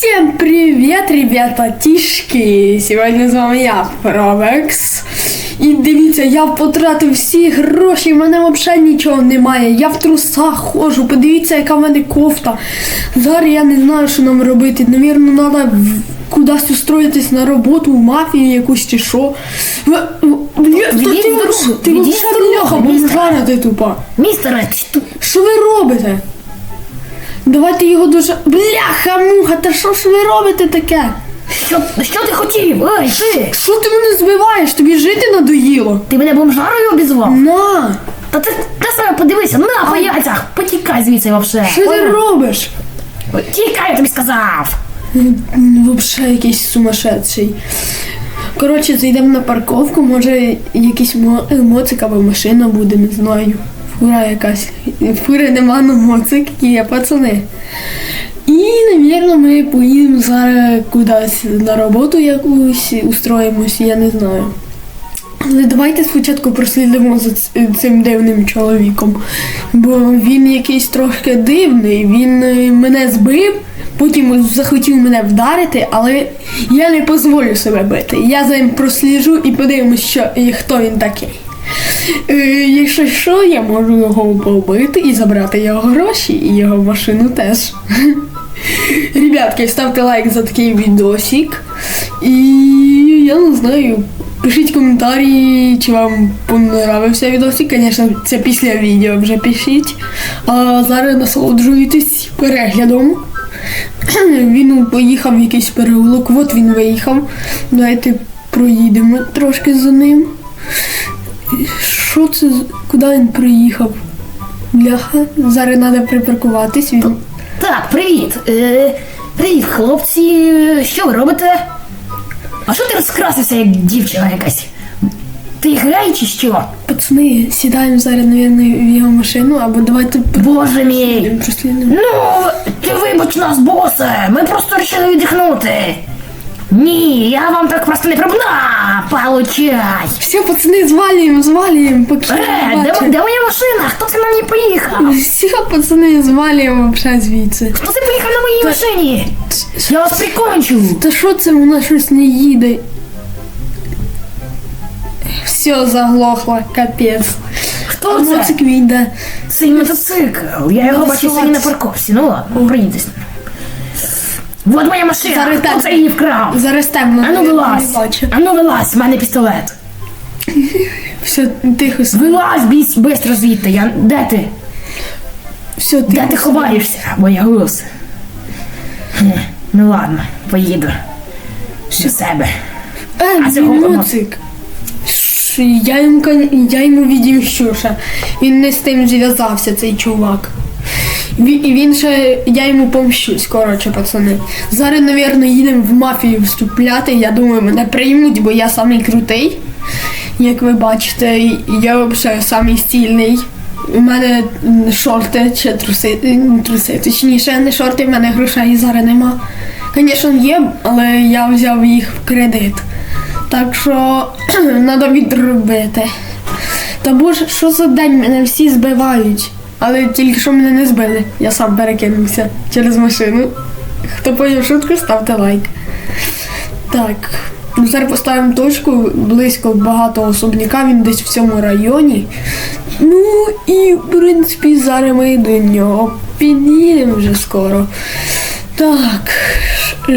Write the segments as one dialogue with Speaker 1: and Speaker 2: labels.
Speaker 1: Всем привет, ребятишки! Сьогодні з вами я, Провекс. І дивіться, я потратив всі гроші, в мене взагалі нічого немає. Я в трусах ходжу, подивіться, яка в мене кофта. Зараз я не знаю, що нам робити. Навірно, треба кудись устроїтись на роботу, в мафію якусь чи що.
Speaker 2: Відійдіть
Speaker 1: ти Ти
Speaker 2: містер.
Speaker 1: бомжара тупа.
Speaker 2: Містере, тьфу,
Speaker 1: Що ви робите? Давайте його дуже. Бляха, муха, та що ж ви робите таке?
Speaker 2: що, що ти хотів? Ей, ти!
Speaker 1: Що ти мене збиваєш? Тобі жити надоїло?
Speaker 2: Ти мене бомжарою обізвав?
Speaker 1: На!
Speaker 2: Та ти, ти себе подивися, на по яйцях! Потікай звідси вообще!
Speaker 1: Що ти робиш?
Speaker 2: Тікай, я тобі сказав!
Speaker 1: Вообще якийсь сумасшедший. Коротше, зайдемо на парковку, може якийсь мо- е, моцик або машина буде, не знаю. Фура якась. Фури нема на моцик, є пацани. І, навірно, ми поїдемо зараз кудись на роботу якусь, устроїмось, я не знаю. Але давайте спочатку прослідимо за цим дивним чоловіком. Бо він якийсь трошки дивний, він е, мене збив, потім захотів мене вдарити, але я не дозволю себе бити. Я за ним просліджу і подивимось, що, і хто він такий. Е, якщо що, я можу його побити і забрати його гроші, і його машину теж. Ребятки, ставте лайк за такий відосик. І я не знаю. Пишіть коментарі, чи вам понравився відосик. Звісно, це після відео вже пишіть. А зараз насолоджуйтесь переглядом. Він поїхав в якийсь переулок, от він виїхав. Давайте проїдемо трошки за ним. Що це? Куди він приїхав? Бляха, зараз треба припаркуватись. Він...
Speaker 2: Так, привіт! Е, привіт, хлопці! Що ви робите? А що ти розкрасився, як дівчина якась? Ти грай чи що?
Speaker 1: Пацани, сідаємо зараз, мабуть, в його машину, або давайте
Speaker 2: Боже мій! Ну, ти вибач нас, босе! Ми просто вирішили віддихнути! Ні, я вам так просто не пробна! Получай!
Speaker 1: Все, пацани, звалюємо, звалюємо, поки
Speaker 2: Е,
Speaker 1: не
Speaker 2: де, де моя машина? Хто це на ній поїхав?
Speaker 1: Все, пацани, звалюємо вже звідси.
Speaker 2: Хто це поїхав на моїй машині? Я вас прикончу!
Speaker 1: Та що це вона щось не їде? Все заглохло, капець.
Speaker 2: Хто це?
Speaker 1: моцик війде.
Speaker 2: Цей мотоцикл. Я його бачив сьогодні на парковці. Ну ладно, проїдесь. Вот моя машина!
Speaker 1: Зараз так.
Speaker 2: це її вкрав?
Speaker 1: Зараз темно.
Speaker 2: Ану вилазь! Ану вилазь, в мене пістолет.
Speaker 1: Все, тихо,
Speaker 2: Вилазь, бійсь, бистро звідти. Я... Де ти?
Speaker 1: все,
Speaker 2: Де ти ховаєшся, боягуз? Хе, Ну ладно, поїду. До себе.
Speaker 1: Е,
Speaker 2: А це
Speaker 1: Я йому, я йому відімщу ще. Він не з тим зв'язався, цей чувак. Він, і він ще, я йому помщусь, коротше, пацани. Зараз, напевно, їдемо в мафію вступляти. Я думаю, мене приймуть, бо я самий крутий. Як ви бачите, я взагалі самий стільний. У мене шорти чи труси, м, труси, точніше, не шорти, в мене грошей зараз нема. Звісно, є, але я взяв їх в кредит. Так що треба відробити. Та боже, що за день мене всі збивають. Але тільки що мене не збили. Я сам перекинувся через машину. Хто поняв шутку, ставте лайк. Так. ну, Зараз поставимо точку близько багато особняка, він десь в цьому районі. Ну і в принципі зараз ми до нього під'їдемо вже скоро. Так,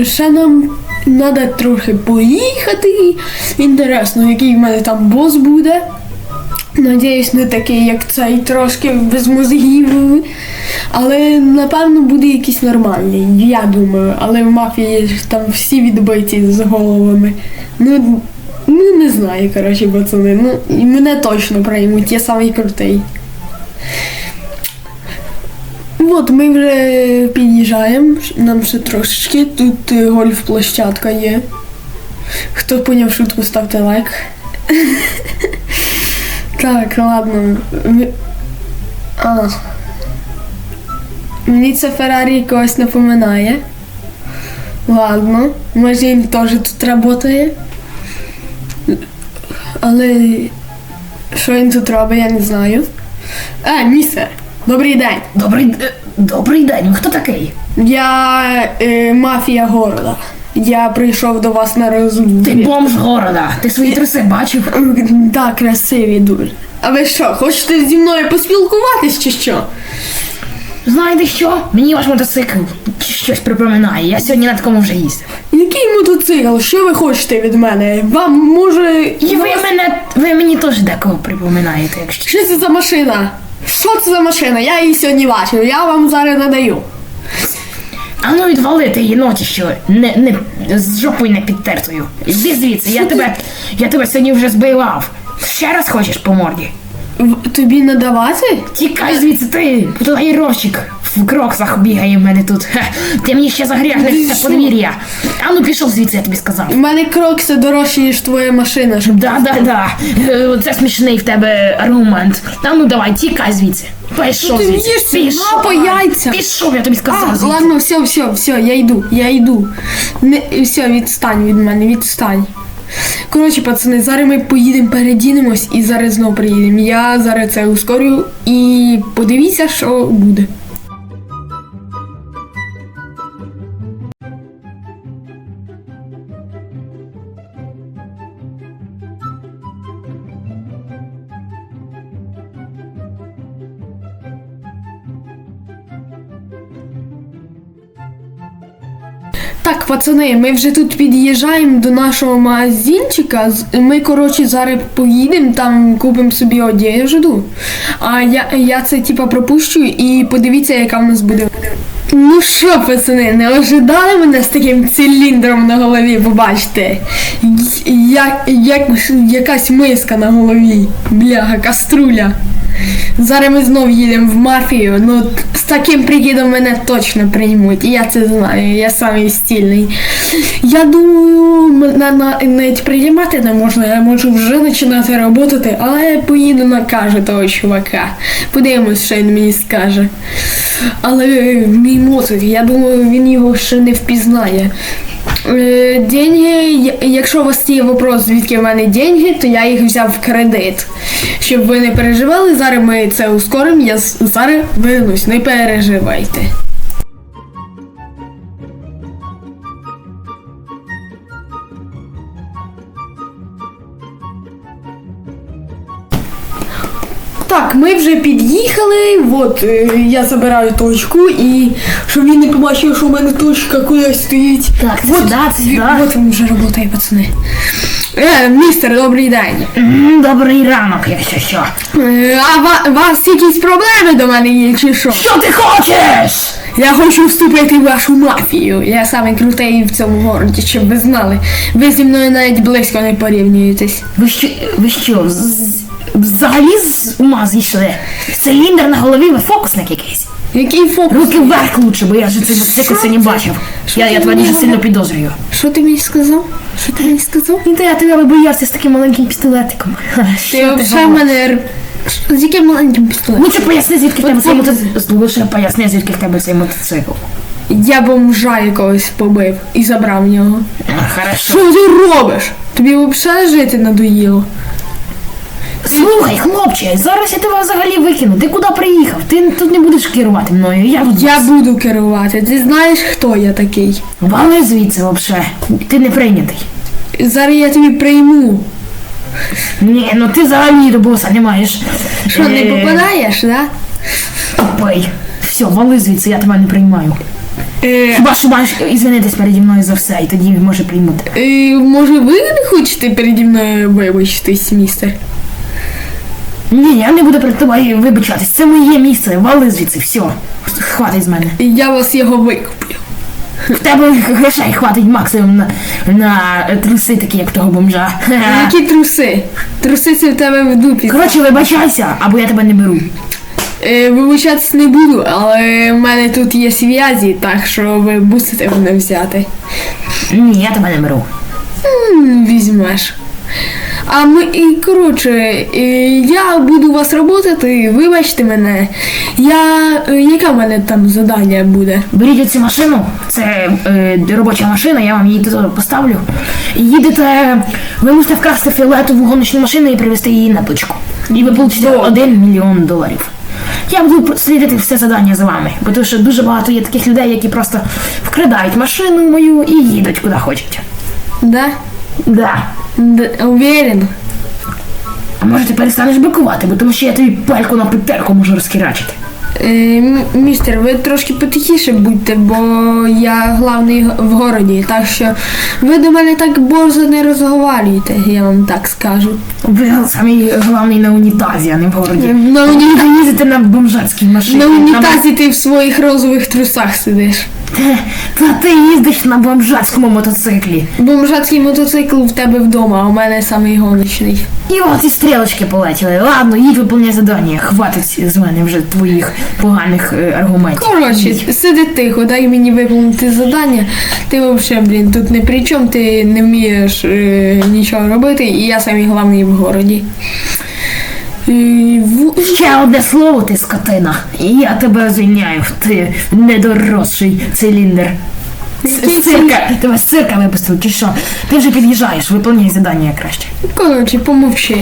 Speaker 1: ще нам треба трохи поїхати. Інтересно, який в мене там бос буде. Надіюсь, не такий, як цей, трошки без мозгів. Але напевно буде якийсь нормальний, я думаю. Але в мафії там всі відбиті з головами. Ну, ну не знаю, коротше, пацани. Ну, мене точно приймуть, я самий крутий. От ми вже під'їжджаємо, нам ще трошечки. Тут е, гольф-площадка є. Хто поняв шутку, ставте лайк. Так, ладно. А. Мені це Феррарі якогось напоминає. Ладно. Може він теж тут працює. Але що він тут робить, я не знаю. Е, місце, добрий день.
Speaker 2: Добрий. е, Добрий день, хто такий?
Speaker 1: Я е, мафія города. Я прийшов до вас на
Speaker 2: Ти бомж города. Ти свої труси бачив?
Speaker 1: Так, красиві дуже. А ви що, хочете зі мною поспілкуватись чи що?
Speaker 2: Знаєте що? Мені ваш мотоцикл щось припоминає. Я сьогодні на такому вже їздив.
Speaker 1: Який мотоцикл? Що ви хочете від мене? Вам може.
Speaker 2: І ви мене, ви мені теж декого припоминаєте, якщо.
Speaker 1: Що це за машина? Що це за машина? Я її сьогодні бачив, я вам зараз надаю.
Speaker 2: А ну відвалити єноті, що не, не з жопою не підтертою. Іди звідси, я тебе, я тебе сьогодні вже збивав. Ще раз хочеш по морді?
Speaker 1: В- Тобі надавати?
Speaker 2: Тікай звідси, ти плаєровщик в кроксах бігає в мене тут. Хе, ти мені ще загрязнеш це подвір'я. А ну пішов звідси, я тобі сказав.
Speaker 1: У мене крокси дорожчі, ніж твоя машина. Щоб...
Speaker 2: Да, да, да. Е, Це смішний в тебе аргумент. А ну давай, тікай звідси. Пішов
Speaker 1: ти
Speaker 2: звідси. Пішов.
Speaker 1: На, по яйцям.
Speaker 2: Пішов, я тобі сказав.
Speaker 1: А,
Speaker 2: звідси.
Speaker 1: ладно, все, все, все, я йду, я йду. Не, все, відстань від мене, відстань. Коротше, пацани, зараз ми поїдемо, передінемось і зараз знову приїдемо. Я зараз це ускорю і подивіться, що буде. Пацани, ми вже тут під'їжджаємо до нашого магазинчика. Ми, коротше, зараз поїдемо, там купимо собі одежду. А я, я це типа пропущу і подивіться, яка в нас буде. Ну що, пацани, не ожидали мене з таким циліндром на голові, побачите? Як, як, якась миска на голові. Бляга, каструля. Зараз ми знов їдемо в мафію. Ну, з таким прикидом мене точно приймуть. І я це знаю, я самий стільний. Я думаю, мене навіть приймати не можна, я можу вже починати працювати, але я поїду накажу того чувака. Подивимось, що він мені скаже. Але е, мій мотик, я думаю, він його ще не впізнає. Е, Деньги, якщо у вас є вопрос, звідки в мене деньги, то я їх взяв в кредит. Щоб ви не переживали, зараз ми це ускоримо, я зараз вернусь, не переживайте. Так, ми вже під'їхали. От е, я забираю точку і щоб він не побачив, що в мене точка кудись стоїть.
Speaker 2: Так, це
Speaker 1: От,
Speaker 2: сюди, це сюди.
Speaker 1: От він вже працює, пацани. Е, містер, добрий день.
Speaker 2: Добрий ранок, якщо що.
Speaker 1: Е, а ва- вас якісь проблеми до мене є, чи що?
Speaker 2: Що ти хочеш?
Speaker 1: Я хочу вступити в вашу мафію. Я самий крутий в цьому городі, щоб ви знали. Ви зі мною навіть близько не порівнюєтесь.
Speaker 2: Ви що, ви що, з- взагалі з ума зійшли? Циліндр на голові, ви фокусник якийсь.
Speaker 1: Який фокус?
Speaker 2: Руки вверх лучше, бо я вже цей мотоцикл сьогодні бачив. Я, я тебе дуже сильно підозрюю.
Speaker 1: Що ти мені сказав? Що ти мені сказав?
Speaker 2: Ну та я тебе боявся з таким маленьким пістолетиком.
Speaker 1: Ти
Speaker 2: Що ти
Speaker 1: взагалі мене... р- З яким маленьким пістолетом?
Speaker 2: Лучше поясни, звідки в тебе цей мотоцикл. Лучше поясни, звідки в тебе цей мотоцикл.
Speaker 1: Я бомжа якогось побив і забрав в нього.
Speaker 2: Хорошо.
Speaker 1: Що ти робиш? Тобі взагалі жити надоїло?
Speaker 2: Слухай, хлопче, зараз я тебе взагалі викину. Ти куди приїхав? Ти тут не будеш керувати мною. Я,
Speaker 1: Я буду керувати. Ти знаєш, хто я такий?
Speaker 2: Вали звідси вообще. Ти не прийнятий.
Speaker 1: Зараз я тобі прийму.
Speaker 2: Ні, ну ти взагалі до боса не маєш.
Speaker 1: Що, не
Speaker 2: Е,
Speaker 1: попадаєш, да?
Speaker 2: Тупий. Все, вали звідси, я тебе не приймаю.
Speaker 1: Е,
Speaker 2: Хіба що маєш ізвинитись переді мною за все, і тоді може приймати.
Speaker 1: е, може ви не хочете переді мною вибачитись, містер?
Speaker 2: Ні, я не буду перед тобою вибачатись. Це моє місце. Вали звідси, все. Хватить з мене.
Speaker 1: Я вас його викуплю.
Speaker 2: В тебе грошей хватить максимум на, на труси такі, як того бомжа.
Speaker 1: Які труси? Труси це в тебе в дупі.
Speaker 2: Коротше, вибачайся, або я тебе не беру.
Speaker 1: Е, вибачатись не буду, але в мене тут є зв'язі, так що ви мусите мене взяти.
Speaker 2: Ні, я тебе не беру.
Speaker 1: М, Візьмеш. А ми і коротше, я буду у вас працювати, вибачте мене. Я. е, Яке в мене там завдання буде?
Speaker 2: Беріть оцю машину, це е, робоча машина, я вам її тут поставлю. Їдете, ви мусите вкрасти фіолетову гоночну машину і привезти її на точку. І ви получите один мільйон доларів. Я буду слідити все завдання за вами, бо тому що дуже багато є таких людей, які просто вкрадають машину мою і їдуть куди хочуть.
Speaker 1: Да?
Speaker 2: Да.
Speaker 1: Уверен.
Speaker 2: А може ти перестанеш бикувати, бо тому що я тобі пальку на петерку можу розхерачити.
Speaker 1: Е, м- містер, ви трошки потихіше будьте, бо я главний г- в городі, так що ви до мене так борзо не розговорюєте, я вам так скажу.
Speaker 2: Ви самий головний на унітазі, а не в городі.
Speaker 1: На, уні...
Speaker 2: Ви їздите на бомжарській машині.
Speaker 1: на унітазі ти в своїх розових трусах сидиш.
Speaker 2: Та ти їздиш на бомжарському мотоциклі.
Speaker 1: Бомжацький мотоцикл в тебе вдома, а у мене самий гоночний.
Speaker 2: І от і стрілочки полетіли. Ладно, їдь виповняй завдання. Хватить з мене вже твоїх поганих е, аргументів.
Speaker 1: Коротше, сиди тихо, дай мені виконати завдання. Ти взагалі, блін, тут не при чому, ти не вмієш е, нічого робити, і я самий головний в городі.
Speaker 2: Ще одне слово, ти скотина. Я тебе звільняю, ти недоросший циліндр. З цирка, тебе з цирка випустив, чи що? Ти вже під'їжджаєш, виповняй завдання краще.
Speaker 1: Коротше, помовчи.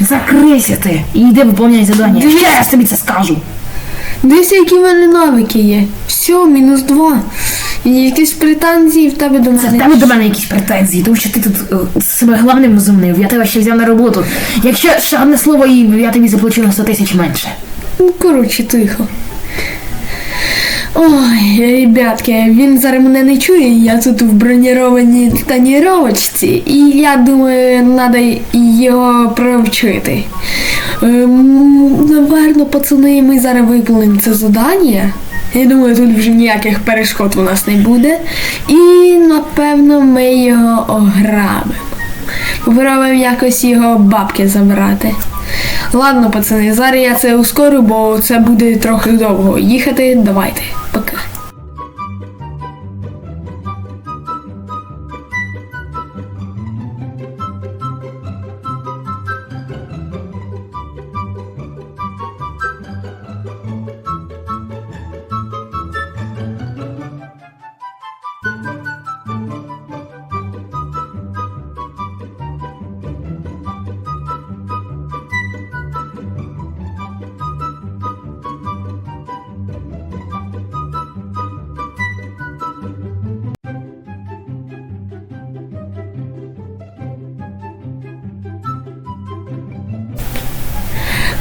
Speaker 2: Закрийся ти і йди виповняй завдання.
Speaker 1: Дивись.
Speaker 2: Ще раз тобі це скажу.
Speaker 1: Дивись, які в мене навики є. Все, мінус два. Якісь претензії в тебе до
Speaker 2: Це в тебе до мене якісь претензії, тому що ти тут е, себе главним возумнив, я тебе ще взяв на роботу. Якщо ще одне слово, і я тобі заплачу на 100 тисяч менше.
Speaker 1: Ну, коротше, тихо. Ой, ребятки, він зараз мене не чує, я тут в бронірованій таніровочці, і я думаю, треба його провчити. Ем, Наверно, пацани, ми зараз виконуємо це завдання. Я думаю, тут вже ніяких перешкод у нас не буде. І напевно ми його ограбимо. Попробуємо якось його бабки забрати. Ладно, пацани, зараз я це ускорю, бо це буде трохи довго їхати. Давайте, пока.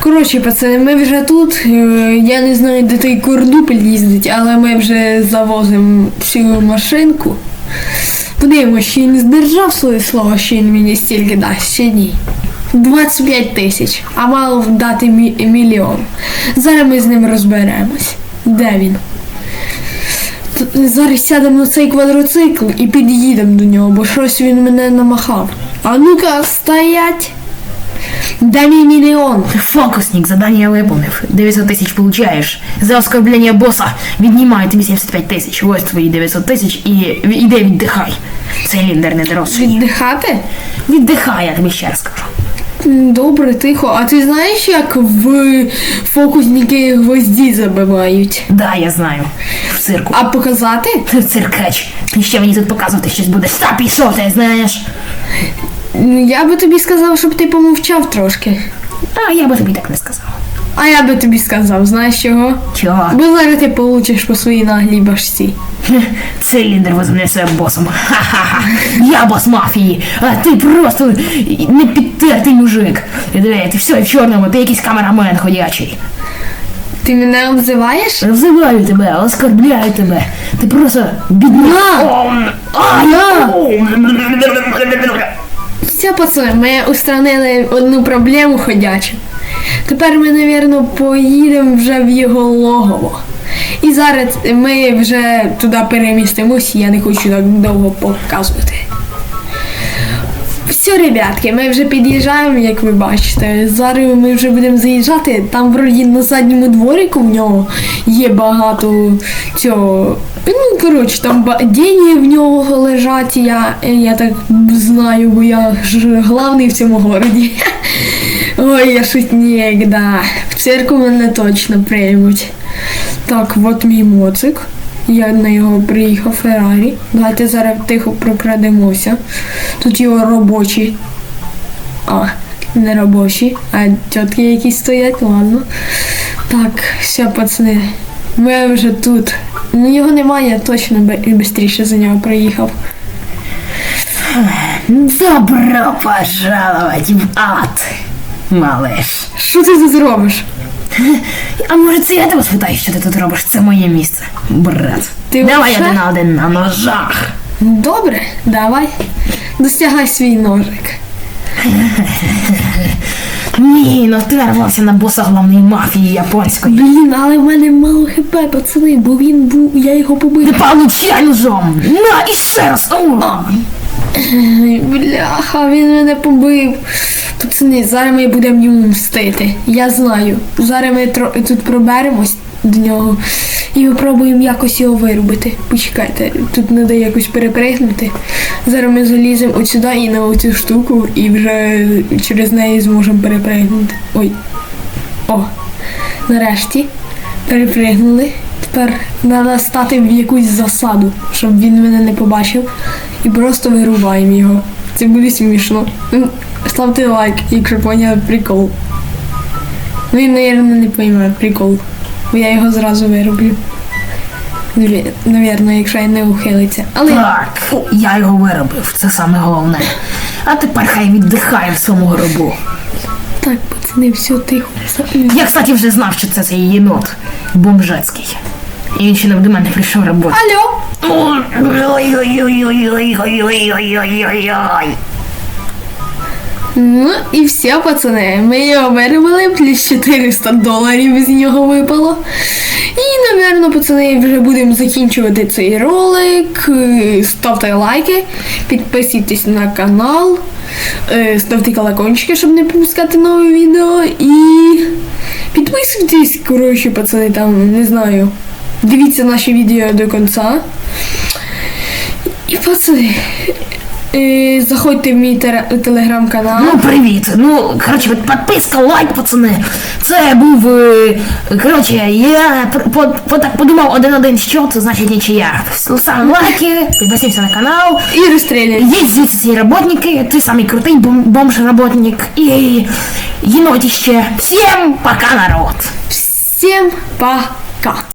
Speaker 1: Коротше, пацани, ми вже тут. Е, Я не знаю, де той кордупель їздить, але ми вже завозимо всю машинку. Подивимось, чи він здержав своє слово, що він мені стільки дасть, чи ні. 25 тисяч, а мало дати мі- мільйон. Зараз ми з ним розберемось. Де він? Зараз сядемо на цей квадроцикл і під'їдемо до нього, бо щось він мене намахав. А ну-ка, стоять! Мій мільйон.
Speaker 2: Фокусник, задання я виповнив. 900 тисяч получаєш. За оскорблення боса віднімаю тобі 75 тисяч. Ось твої 900 тисяч і іди віддихай. Циліндр не дорослий.
Speaker 1: Віддихати?
Speaker 2: Віддихай, я тобі ще раз скажу.
Speaker 1: Добре, тихо. А ти знаєш, як в фокусники гвозді забивають?
Speaker 2: Да, я знаю. В цирку.
Speaker 1: А показати?
Speaker 2: Ти циркач. Ти ще мені тут показувати щось будеш. Та ти знаєш.
Speaker 1: Ну, Я би тобі сказав, щоб ти помовчав трошки.
Speaker 2: А я би тобі так не сказав.
Speaker 1: А я би тобі сказав, знаєш чого?
Speaker 2: Чого?
Speaker 1: Бо зараз ти получиш по своїй наглій башці.
Speaker 2: Циліндр возьме себе босом. Ха-ха-ха. Я бос мафії, а ти просто не підтертий мужик. І диви, ти все в чорному, ти якийсь камерамен ходячий.
Speaker 1: Ти мене обзиваєш?
Speaker 2: Взиваю тебе, оскорбляю тебе. Ти просто бідна. А, я!
Speaker 1: Все, пацани, ми устранили одну проблему ходячу. Тепер ми, напевно, поїдемо вже в його логово. І зараз ми вже туди перемістимось, я не хочу так довго показувати. Все, ребятки, ми вже під'їжджаємо, як ви бачите. Зараз ми вже будемо заїжджати. Там вроді на задньому дворику в нього є багато цього. Ну, коротше, там деньги в нього лежать, я, я так знаю, бо я ж главний в цьому городі. Ой, я шутник, да. В цирку мене точно приймуть. Так, от мій моцик. Я на його приїхав Феррарі. Давайте зараз тихо прокрадемося. Тут його робочі. А, не робочі, а тітки якісь стоять, ладно. Так, все, пацани. Ми вже тут. Ну його немає, я точно швидше за нього приїхав.
Speaker 2: Добро пожаловать в ад, малыш.
Speaker 1: Що ти тут робиш?
Speaker 2: А може це я тебе спитаю, що ти тут робиш? Це моє місце, брат.
Speaker 1: Ти
Speaker 2: Давай
Speaker 1: вообще?
Speaker 2: один на один на ножах.
Speaker 1: Добре, давай. Достягай свій ножик.
Speaker 2: Ні, ну ти нарвався на боса головної мафії японської.
Speaker 1: Блін, але в мене мало хп, пацани, бо він був, я його побив.
Speaker 2: получай ножом! На, і ще раз! О!
Speaker 1: Бляха, він мене побив. Пацани, зараз ми будемо йому мстити. Я знаю. Зараз ми тут проберемось до нього і попробуємо якось його вирубити. Почекайте, тут треба якось перепригнути. Зараз ми заліземо от сюди і на оцю штуку, і вже через неї зможемо перепригнути. Ой. О, нарешті перепригнули. Тепер треба стати в якусь засаду, щоб він мене не побачив. І просто вирубаємо його. Це буде смішно. Ставте лайк, якщо поняли прикол. Він, мабуть, не пойме прикол. Бо я його зразу вироблю. Навірно, якщо я не ухилиться. Але
Speaker 2: Так, я його виробив, це саме головне. А тепер хай віддихає в своєму гробу.
Speaker 1: так, пацани, все тихо.
Speaker 2: Я, кстати, вже знав, що це цей єнот бомжецький. І він ще не до мене прийшов роботи.
Speaker 1: Алло! Ну і все, пацани. Ми його виробили, плюс 400 доларів з нього випало. І, напевно, пацани, вже будемо закінчувати цей ролик. Ставте лайки, підписуйтесь на канал, е, ставте колокольчики, щоб не пропускати нові відео. І підписуйтесь, коротше, пацани, там, не знаю. Дивіться наші відео до кінця. І пацани, е, заходьте в мій телеграм-канал.
Speaker 2: Ну, привіт. Ну, коротше, от підписка, лайк, пацани. Це був. е, Коротше, я по, по, так подумав один-один що, це значить нічия. Ставимо лайки, підписуємося на канал.
Speaker 1: І розстріляйте.
Speaker 2: Є звідси роботники, ти самий крутий бом- бомж-роботник і єнотіще. Всім пока, народ!
Speaker 1: Всім пока!